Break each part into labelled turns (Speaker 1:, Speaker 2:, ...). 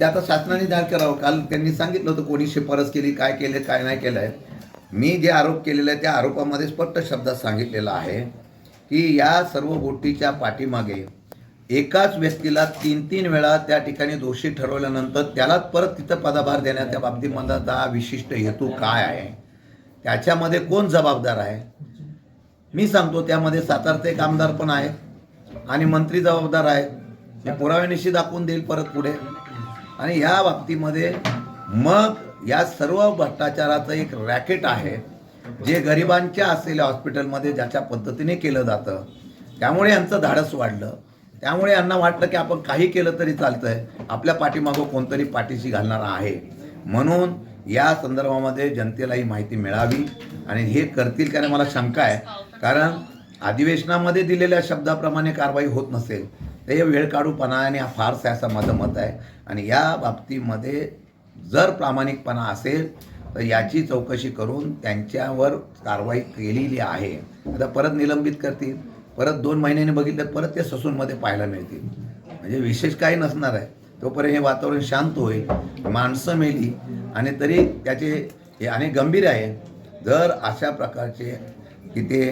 Speaker 1: ते आता शासनाने जाहीर करावं. काल त्यांनी सांगितलं होतं कोणी शिफारस केली काय केले काय नाही केलं आहे मी जे आरोप केलेला आहे त्या आरोपामध्ये स्पष्ट शब्दात सांगितलेलं आहे की या सर्व गोष्टीच्या पाठीमागे एकाच व्यक्तीला तीन तीन वेळा त्या ठिकाणी दोषी ठरवल्यानंतर त्यालाच परत तिथं पदाभार देण्याच्या बाबतीमध्ये विशिष्ट हेतू काय आहे? त्याच्यामध्ये कोण जबाबदार आहे? मी सांगतो त्यामध्ये सातारचे एक आमदार पण आहे आणि मंत्री जबाबदार आहेत. मी पुराव्यानिशी दाखवून देईल परत पुढे. आणि या बाबतीमध्ये मग या सर्व भ्रष्टाचाराचं एक रॅकेट आहे जे गरिबांच्या असलेल्या हॉस्पिटलमध्ये ज्याच्या पद्धतीने केलं जातं त्यामुळे यांचं धाडस वाढलं. त्यामुळे यांना वाटलं की आपण काही केलं तरी चालतं आहे आपल्या पाठीमागं कोणतरी पाठीशी घालणार आहे. म्हणून या संदर्भामध्ये जनतेला ही माहिती मिळावी आणि हे करतील कारण मला शंका आहे. कारण अधिवेशनामध्ये दिलेल्या शब्दाप्रमाणे कारवाई होत नसेल तर हे वेळ काढूपणा आणि हा फारसा आहे असं माझं मत आहे. आणि या बाबतीमध्ये जर प्रामाणिकपणा असेल तर याची चौकशी करून त्यांच्यावर कारवाई केलेली आहे. आता परत निलंबित करतील. परत दोन महिन्यांनी बघितलं तर परत ते ससूनमध्ये पाहायला मिळतील. म्हणजे विशेष काही नसणार आहे. तोपर्यंत हे वातावरण शांत होईल माणसं मेली आणि तरी त्याचे हे आणि गंभीर आहे. जर अशा प्रकारचे की ते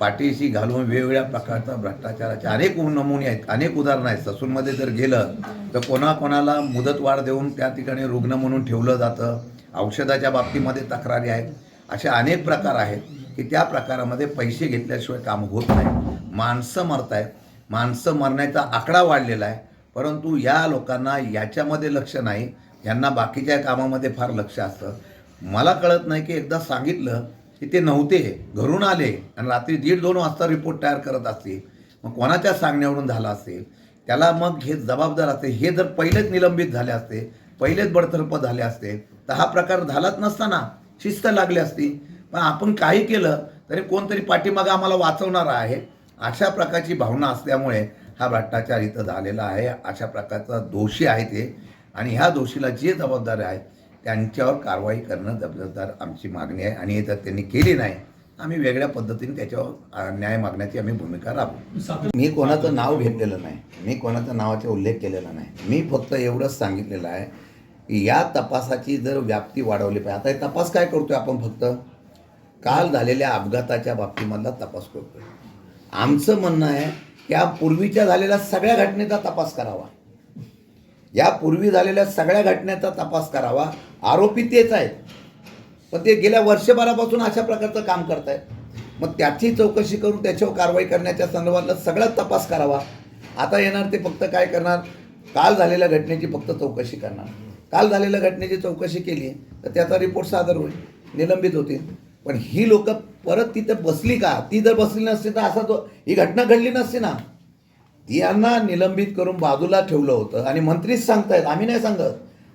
Speaker 1: पाठीशी घालून वेगवेगळ्या प्रकारचा भ्रष्टाचाराचे अनेक नमुने आहेत अनेक उदाहरणं आहेत. ससूनमध्ये जर गेलं तर कोणाकोणाला मुदतवाढ देऊन त्या ठिकाणी रुग्ण म्हणून ठेवलं जातं. औषधाच्या बाबतीमध्ये तक्रारी आहेत. असे अनेक प्रकार आहेत की त्या प्रकारामध्ये पैसे घेतल्याशिवाय काम होत नाही. माणसं मरत आहेत माणसं मरण्याचा आकडा वाढलेला आहे. परंतु या लोकांना याच्यामध्ये लक्ष नाही. यांना बाकीच्या कामामध्ये फार लक्ष असतं. मला कळत नाही की एकदा सांगितलं की ते नव्हते. घरून आले आणि रात्री दीड दोन वाजता रिपोर्ट तयार करत असतील. मग कोणाच्या सांगण्यावरून झाला असेल. त्याला मग हे जबाबदार असते. हे जर पहिलेच निलंबित झाले असते पहिलेच बडतर्फ झाले असते तर हा प्रकार झालाच नसताना शिस्त लागली असती. पण आपण काही केलं तरी कोणतरी पाठीमागं आम्हाला वाचवणार आहे. अशा प्रकारची भावना असल्यामुळे हा भ्रष्टाचार इथं झालेला आहे. अशा प्रकारचा दोषी आहे ते. आणि ह्या दोषीला जे जबाबदार आहे त्यांच्यावर कारवाई करणं जबाबदार आमची मागणी आहे आणि जर त्यांनी केली नाही आम्ही वेगळ्या पद्धतीने त्याच्यावर न्याय मागण्याची आम्ही भूमिका राबवू. मी कोणाचं नाव घेतलेलं नाही मी कोणाच्या नावाचा उल्लेख केलेला नाही. मी फक्त एवढंच सांगितलेलं आहे की या तपासाची जर व्याप्ती वाढवली पाहिजे. आता हे तपास काय करतोय आपण फक्त? काल झालेल्या अपघाताच्या बाबतीमधला तपास करतोय. आमचं म्हणणं आहे की या पूर्वीच्या झालेल्या सगळ्या घटनेचा तपास करावा. या पूर्वी झालेल्या सगळ्या घटनेचा तपास करावा. आरोपी तेच आहेत. पण ते गेल्या वर्षभरापासून अशा प्रकारचं काम करतायत. मग त्याची चौकशी करून त्याच्यावर कारवाई करण्याच्या संदर्भातला सगळाच तपास करावा. आता येणार ते फक्त काय करणार? काल झालेल्या घटनेची फक्त चौकशी करणार. काल झालेल्या घटनेची चौकशी केली तर त्याचा रिपोर्ट सादर होईल निलंबित होतील. पण ही लोक परत तिथं बसली का? ती जर बसली नसती तर असा तो ही घटना घडली नसती ना. ती यांना निलंबित करून बाजूला ठेवलं होतं. आणि मंत्रीच सांगतायत. आम्ही नाही सांगत.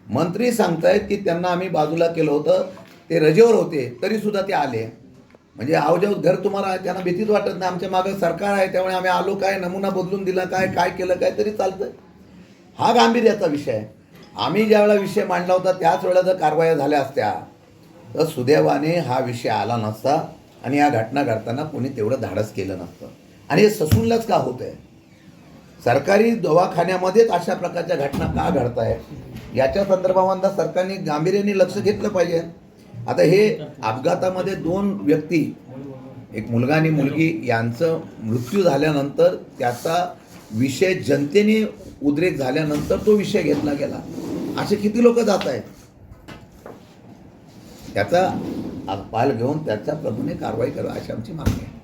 Speaker 1: मंत्री सांगतायत की त्यांना आम्ही बाजूला केलं होतं. ते रजेवर होते तरी सुद्धा ते आले. म्हणजे आवजाव घर तुम्हाला त्यांना भीतीच वाटत नाही. आमच्या मागं सरकार आहे त्यामुळे आम्ही आलो काय नमुना बदलून दिला काय काय केलं काय तरी चालतंय. हा गांभीर्याचा विषय आहे. आम्ही ज्यावेळेला विषय मांडला होता त्याच वेळेला जर कारवाया झाल्या असत्या तर सुदैवाने हा विषय आला नसता आणि या घटना घडताना कोणी तेवढं धाडस केलं नसतं. आणि हे ससूनलाच का होत आहे सरकारी दवाखान्यामध्येच अशा प्रकारच्या घटना का घडत आहे याच्या संदर्भामध्ये सरकारने गांभीर्याने लक्ष घेतलं पाहिजे. आता हे अपघातामध्ये दोन व्यक्ती एक मुलगा आणि मुलगी यांचं मृत्यू झाल्यानंतर त्याचा विषय जनतेने उद्रेक झाल्यानंतर तो विषय घेतला गेला. असे किती लोक जात आहेत? त्याचा पाल घेऊन त्याच्याप्रमाणे कारवाई करा अशी आमची मागणी आहे.